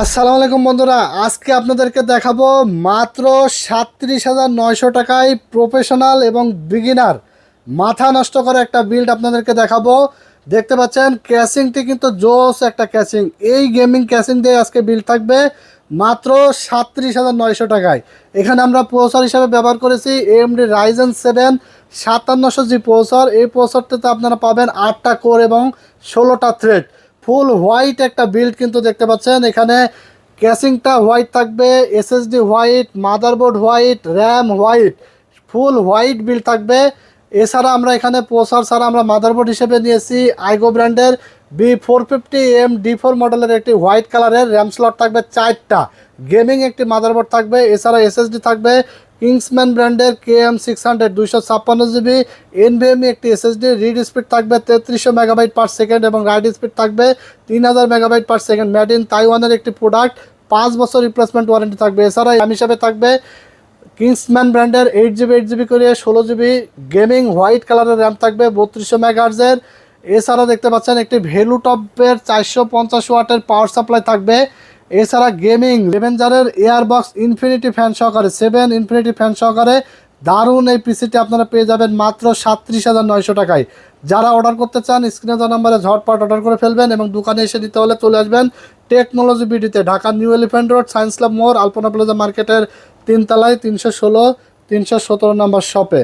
আসসালামু আলাইকুম বন্ধুরা, আজকে আপনাদেরকে দেখাবো মাত্র সাতত্রিশ হাজার নয়শো টাকায় প্রফেশনাল এবং বিগিনার মাথা নষ্ট করে একটা বিল্ড আপনাদেরকে দেখাবো। দেখতে পাচ্ছেন ক্যাসিংটি কিন্তু জোস একটা ক্যাসিং এই গেমিং ক্যাসিং দিয়ে আজকে বিল্ড থাকবে মাত্র সাতত্রিশ হাজার নয়শো টাকায়। এখানে আমরা প্রসেসর হিসাবে ব্যবহার করেছি এমডি রাইজেন সেভেন সাতান্নশো জি প্রসেসর এই প্রসেসরটিতে আপনারা পাবেন আটটা কোর এবং ষোলোটা থ্রেড ফুল হোয়াইট একটা বিল্ড কিন্তু দেখতে পাচ্ছেন। এখানে ক্যাসিংটা হোয়াইট থাকবে SSD white, motherboard white, RAM white, full white build থাকবে। এছাড়া আমরা এখানে প্রসার ছাড়া আমরা মাদারবোর্ড হিসেবে নিয়েছি, আইগো ব্র্যান্ডের B four fifty M D four মডেলের একটি হোয়াইট কালারের র্যাম স্লট থাকবে চারটা। গেমিং একটি মাদারবোর্ড থাকবে, এছাড়া এসএসডি থাকবে কিংসম্যান ব্র্যান্ডের কে এম সিক্স হান্ড্রেড দুইশো ছাপ্পান্ন জিবি এনভিএমই একটি এসএসডি রিড স্পিড থাকবে তেত্রিশশো মেগাবাইট পার সেকেন্ড এবং রাইড স্পিড থাকবে তিন হাজার megabyte per second made in তাইওয়ানের একটি প্রোডাক্ট পাঁচ বছর রিপ্লেসমেন্ট ওয়ারেন্টি থাকবে। এছাড়া দাম হিসাবে থাকবে কিংসম্যান ব্র্যান্ডের এইট জিবি এইট জিবি করে ষোলো জিবি গেমিং হোয়াইট কালারের র্যাম থাকবে বত্রিশশো মেগাহার্জের এছাড়া দেখতে পাচ্ছেন একটি ভ্যালু টপের চারশো পঞ্চাশ ওয়াটের পাওয়ার সাপ্লাই থাকবে। এছাড়া গেমিং, রেভেঞ্জারের এয়ারবক্স, ইনফিনিটি ফ্যান সহকারে সেভেন, ইনফিনিটি ফ্যান সহকারে দারুণ এই পিসিটি আপনারা পেয়ে যাবেন মাত্র সাতত্রিশ হাজার নয়শো টাকায়। যারা অর্ডার করতে চান স্ক্রিনে দেওয়া নাম্বারে ঝটপট অর্ডার করে ফেলবেন এবং দোকানে এসে নিতে হলে চলে আসবেন technology বিডিতে, Dhaka new elephant road, science club মোড়, আলপনা প্লাজা মার্কেটের তিনতলায় তিনশো ষোলো, তিনশো সতেরো নম্বর শপে।